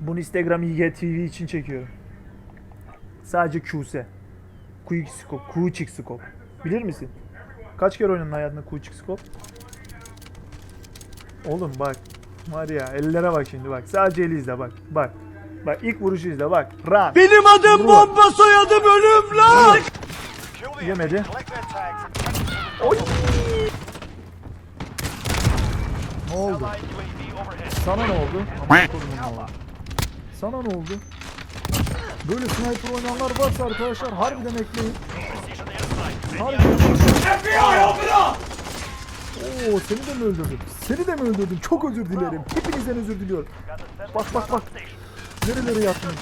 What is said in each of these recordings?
Bunu Instagram IGTV için çekiyorum. Sadece QS. Quick Scope. Quick Scope. Bilir misin? Kaç kere oynadın hayatında Quick Scope? Oğlum bak. Var ya ellere bak şimdi bak. Sadece eli izle bak. Bak. Bak ilk vuruşu izle bak. Run. Benim adım Vur. bomba soyadım ölüm lan. Yemedi. Oy. Ne oldu? Sana ne oldu? Aman kodumun? Sana ne oldu? Böyle sniper oynayanlar varsa arkadaşlar harbiden ekleyin. Harbiden Oo seni de mi öldürdüm? Seni de mi öldürdüm? Çok özür dilerim. Hepinizden özür diliyorum. Bak bak bak. Nerelere yattın?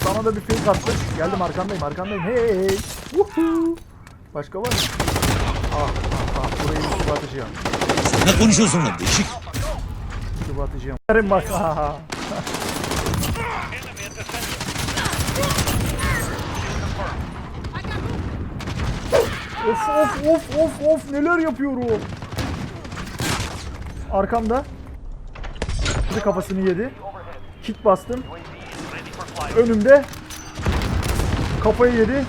Sana da bir fake attım. Geldim arkandayım arkandayım. Hey. Woohoo. Başka var mı? Ah ah. Burayı bir atacağım. Ne konuşuyorsun lan değişik? Bir atacağım. Verin bak. Of of of of of neler yapıyorum. Arkamda. Bir kafasını yedi. Kit bastım. Önümde. Kafayı yedi.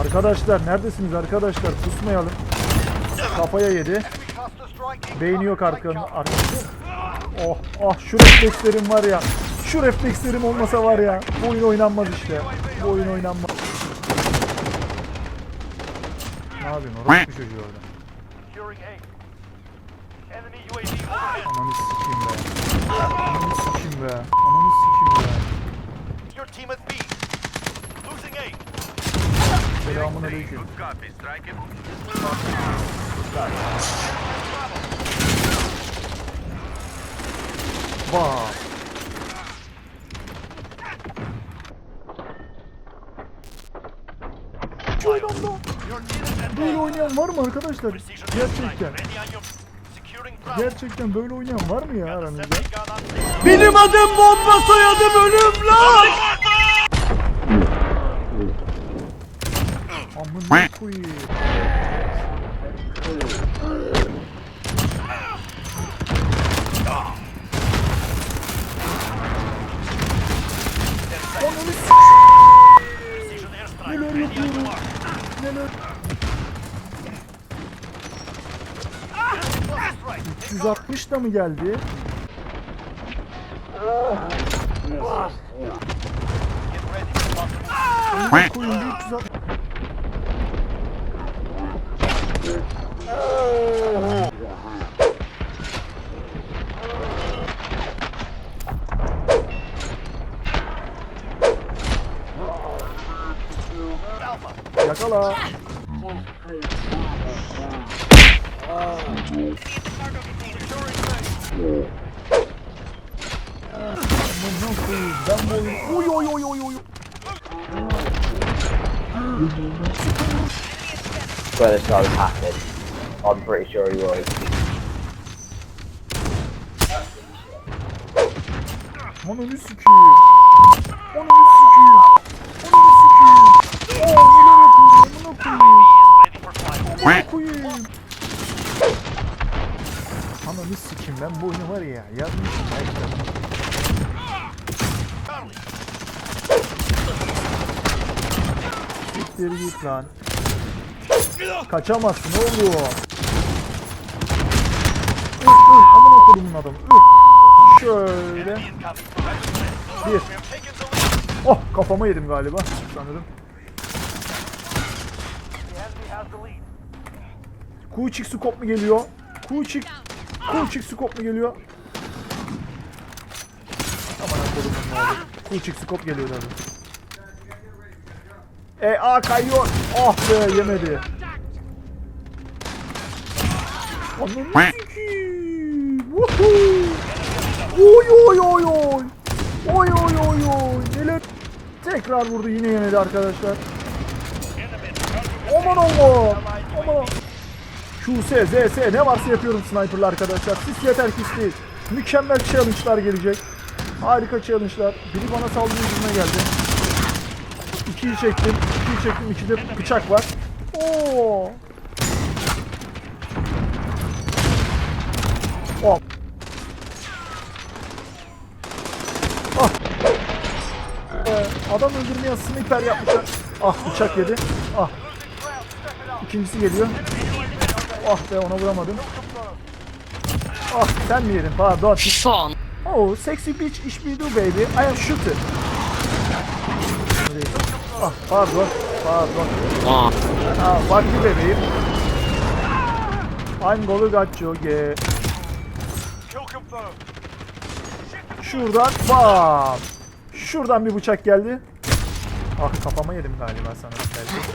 Arkadaşlar neredesiniz arkadaşlar? Pusmayalım. Kafaya yedi. Beyni yok arkanın arkası. Oh oh şu reflekslerim var ya. Şu reflekslerim olmasa var ya. Bu oyun oynanmaz işte. Bu oyun oynanmaz. Ne yapıyorsun? Orospu çocuğu orada. Ananı sikeyim be. Ananı sikeyim be. Ananı sikeyim be. Your team at B. Selamun aleyküm. Oynamda. Böyle oynayan var mı arkadaşlar? Gerçekten. Gerçekten böyle oynayan var mı ya aranızda? Benim adım bomba soyadım ölüm lan. Ananı s-. Neler yapıyorum? Neler? Plus strike. 160 da mı geldi? Amına koyayım bir 360. Yakala. Amına koyayım ben bu oyunu... Uy oy oy oy oy. swear this guy was hacking. I'm pretty sure he was. Ananı sikeyim. Ananı sikeyim. Ananı sikeyim ben bu oyunu var ya yazmışım belki Siktir git lan. Kaçamazsın oğlum. Öl öl amına kodumun adamı öl. Şöyle. Bir. Oh kafama yedim galiba sanırım. Kuçik skop mu geliyor? Kuçik. Kuçik skop mu geliyor? Aman kodumun ne oldu? Kuçik skop geliyor tabi. E A kayıyor. Ah be yemedi. Ananı. Oy oy oy oy. Oy oy oy oy. Neler? Tekrar vurdu yine yemedi arkadaşlar. Aman Allah. Aman. QS, ZS ne varsa yapıyorum sniper'la arkadaşlar. Siz yeter ki isteyin. Mükemmel challenge'lar gelecek. Harika challenge'lar. Biri bana saldırı yüzüne geldi. İkiyi çektim. İkiyi çektim. İkide bıçak var. Oo. Oh. Ah. Ee, adam öldürmeye sniper yapmışlar. Ah bıçak yedi. Ah İkincisi geliyor. Ah be ona vuramadım. Ah sen mi yedin? Pardon. Fan. Oh, sexy bitch, ich will do baby. I am shooter. Ah, pardon, pardon. Aa. Ah, vakti bebeğim. I'm gonna got you, ge. Şuradan, bam. Şuradan bir bıçak geldi. Ah, kafama yedim galiba sana belki.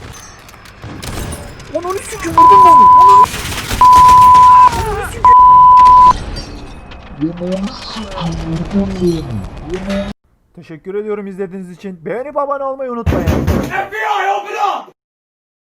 Onu sikim vurdum onu. Onu Teşekkür ediyorum izlediğiniz için. Beğenip abone olmayı unutmayın. FBI open up!